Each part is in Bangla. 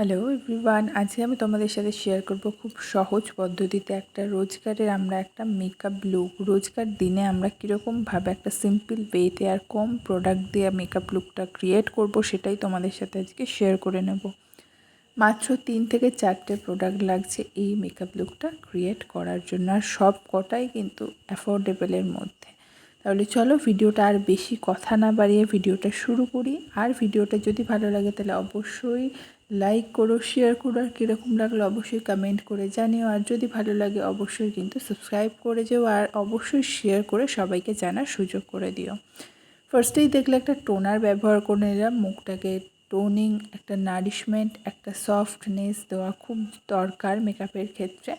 হ্যালো এভরিওয়ান আজকে আমি তোমাদের সাথে শেয়ার করব খুব সহজ পদ্ধতিতে একটা রোজগারের আমরা একটা মেকআপ লুক রোজকার দিনে আমরা কীরকমভাবে একটা সিম্পল ওয়েতে আর কম প্রোডাক্ট দিয়ে মেকআপ লুকটা ক্রিয়েট করব সেটাই তোমাদের সাথে আজকে শেয়ার করে নেব। মাত্র তিন থেকে চারটে প্রোডাক্ট লাগছে এই মেকআপ লুকটা ক্রিয়েট করার জন্য আর সব কটাই কিন্তু অ্যাফোর্ডেবলের মধ্যে। তাহলে চলো ভিডিওটা আর বেশি কথা না বাড়িয়ে ভিডিওটা শুরু করি। আর ভিডিওটা যদি ভালো লাগে তাহলে অবশ্যই লাইক করো শেয়ার করো, আর কীরকম লাগল অবশ্যই কমেন্ট করে জানিও। আর যদি ভালো লাগে, অবশ্যই কিন্তু সাবস্ক্রাইব করে যেও, আর অবশ্যই শেয়ার করে সবাইকে জানার সুযোগ করে দিও। ফার্স্টেই দেখলে একটা টোনার ব্যবহার করে নিলাম, মুখটাকে টোনিং একটা নারিশমেন্ট একটা সফটনেস দেওয়া খুব দরকার মেকআপের ক্ষেত্রে।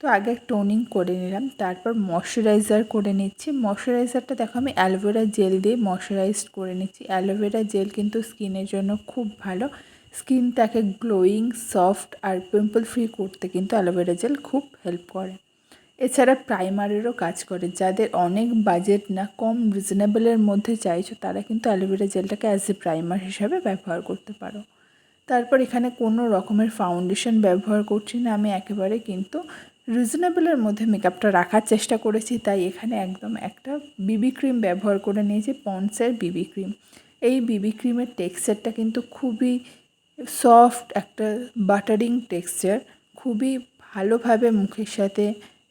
তো আগে টোনিং করে নিলাম, তারপর ময়শ্চারাইজার করে নিচ্ছি। ময়শ্চারাইজারটা দেখো, আমি অ্যালোভেরা জেল দিয়ে ময়শ্চারাইজ করে নিচ্ছি। অ্যালোভেরা জেল কিন্তু স্কিনের জন্য খুব ভালো। স্কিনটাকে গ্লোয়িং, সফট আর পিম্পল ফ্রি করতে কিন্তু অ্যালোভেরা জেল খুব হেল্প করে। এছাড়া প্রাইমারেরও কাজ করে। যাদের অনেক বাজেট না কম রিজনেবলের মধ্যে চাইছো, তারা কিন্তু অ্যালোভেরা জেলটাকে অ্যাজ এ প্রাইমার হিসাবে ব্যবহার করতে পারো। তারপর এখানে কোনো রকমের ফাউন্ডেশন ব্যবহার করছি না, আমি একেবারে কিন্তু রিজনেবলের মধ্যে মেকআপটা রাখার চেষ্টা করেছি, তাই এখানে একদম একটা বিবি ক্রিম ব্যবহার করে নিয়েছি পন্সের বিবি ক্রিম এই বিবি ক্রিমের টেক্সচারটা কিন্তু খুবই সফট একটা বাটারিং টেক্সচার। খুবই ভালোভাবে মুখের সাথে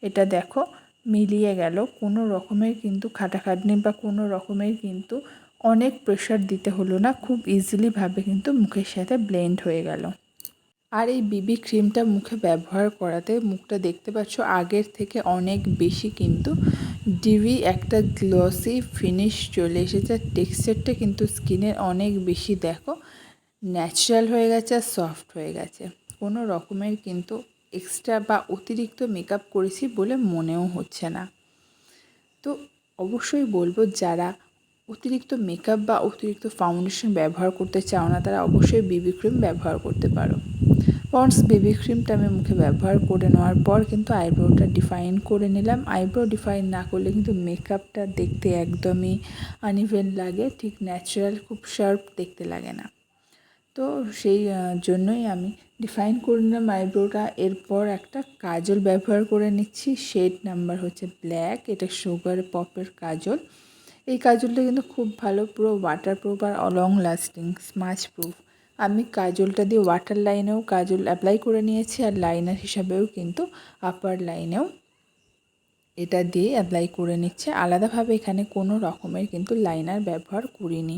এটা দেখো মিলিয়ে গেল। কোনো রকমের কিন্তু খাটাখাটনি বা কোনো রকমের কিন্তু অনেক প্রেশার দিতে হলো না। খুব ইজিলিভাবে কিন্তু মুখের সাথে ব্লেন্ড হয়ে গেল। আর এই বিবি ক্রিমটা মুখে ব্যবহার করাতে মুখটা দেখতে পাচ্ছ আগের থেকে অনেক বেশি কিন্তু ডিভি একটা গ্লসি ফিনিশ চলে এসেছে। টেক্সচারটা কিন্তু স্কিনের অনেক বেশি দেখো। ন্যাচারাল হয়ে গেছে আর সফট হয়ে গেছে। কোনো রকমের কিন্তু এক্সট্রা বা অতিরিক্ত মেকআপ করেছি বলে মনেও হচ্ছে না। তো অবশ্যই বলব, যারা অতিরিক্ত মেকআপ বা অতিরিক্ত ফাউন্ডেশন ব্যবহার করতে চাও না, তারা অবশ্যই বিবি ক্রিম ব্যবহার করতে পারো। পন্ডস বেবি ক্রিমটা আমি মুখে ব্যবহার করে নেওয়ার পর কিন্তু আইব্রোটা ডিফাইন করে নিলাম। আইব্রো ডিফাইন না করলে কিন্তু মেকআপটা দেখতে একদমই আনইভেন লাগে, ঠিক ন্যাচারাল খুব শার্প দেখতে লাগে না। তো সেই জন্যই আমি ডিফাইন করে নিলাম আইব্রোটা এরপর একটা কাজল ব্যবহার করে নিচ্ছি। শেড নাম্বার হচ্ছে ব্ল্যাক এটা সুগার পপের কাজল। এই কাজলটা কিন্তু খুব ভালো, পুরো ওয়াটার প্রুফ আর লং লাস্টিং স্মাচ প্রুফ আমি কাজলটা দিয়ে ওয়াটার লাইনেও কাজল অ্যাপ্লাই করে নিয়েছি আর লাইনার হিসাবেও কিন্তু আপার লাইনেও এটা দিয়ে অ্যাপ্লাই করে নিচ্ছে। আলাদাভাবে এখানে কোনো রকমের কিন্তু লাইনার ব্যবহার করিনি।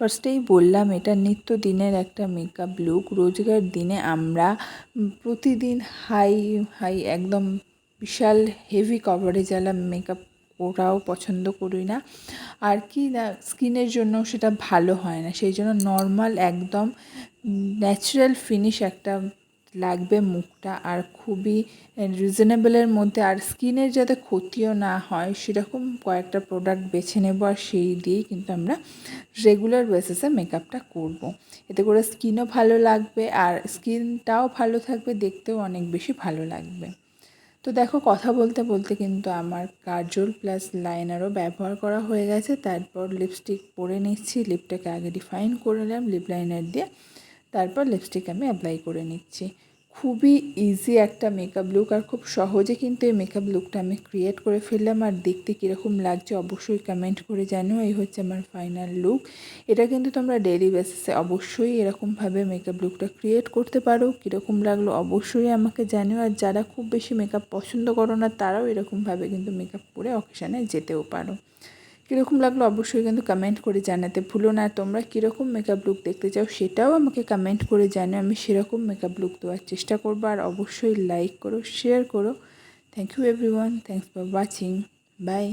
ফার্স্টেই বললাম, এটা নিত্য দিনের একটা মেকআপ লুক রোজকার দিনে আমরা প্রতিদিন হাই হাই একদম বিশাল হেভি কভারেজওয়ালা মেকআপ ওরাও পছন্দ করি না। আর কি না, স্কিনের জন্য সেটা ভালো হয় না। সেই জন্য নর্মাল একদম ন্যাচারাল ফিনিশ একটা লাগবে মুখটা আর খুবই রিজনেবলের মধ্যে আর স্কিনের যাতে ক্ষতিও না হয় সেরকম কয়েকটা প্রোডাক্ট বেছে নেব আর সেই দিয়েই কিন্তু আমরা রেগুলার বেসিসে মেকআপটা করব। এতে করে স্কিনও ভালো লাগবে আর স্কিনটাও ভালো থাকবে, দেখতেও অনেক বেশি ভালো লাগবে তো দেখো, কথা বলতে বলতে কিন্তু আমার কাজল প্লাস লাইনারও ব্যবহার করা হয়ে গেছে তারপর লিপস্টিক পরে নিচ্ছি লিপটাকে আগে ডিফাইন করে নিলাম লিপ লাইনার দিয়ে তারপর লিপস্টিক আমি অ্যাপ্লাই করে নিচ্ছি। খুবই ইজি একটা মেকআপ লুক আর খুব সহজে কিন্তু এই মেকআপ লুকটা আমি ক্রিয়েট করে ফেললাম আর দেখতে কীরকম লাগছে অবশ্যই কমেন্ট করে জানো এই হচ্ছে আমার ফাইনাল লুক এটা কিন্তু তোমরা ডেলি বেসিসে অবশ্যই এরকমভাবে মেকআপ লুকটা ক্রিয়েট করতে পারো, কীরকম লাগল অবশ্যই আমাকে জানো আর যারা খুব বেশি মেকআপ পছন্দ করো না, তারাও এরকমভাবে কিন্তু মেকআপ করে অকেশানে যেতেও পারো। কীরকম লাগল অবশ্যই কিন্তু কমেন্ট করে জানাতে ভুলো না। তোমরা কীরকম মেকআপ লুক দেখতে চাও সেটাও আমাকে কমেন্ট করে জানো আমি সেরকম মেকআপ লুক দেওয়ার চেষ্টা করব আর অবশ্যই লাইক করো শেয়ার করো। Thank you everyone thanks for watching bye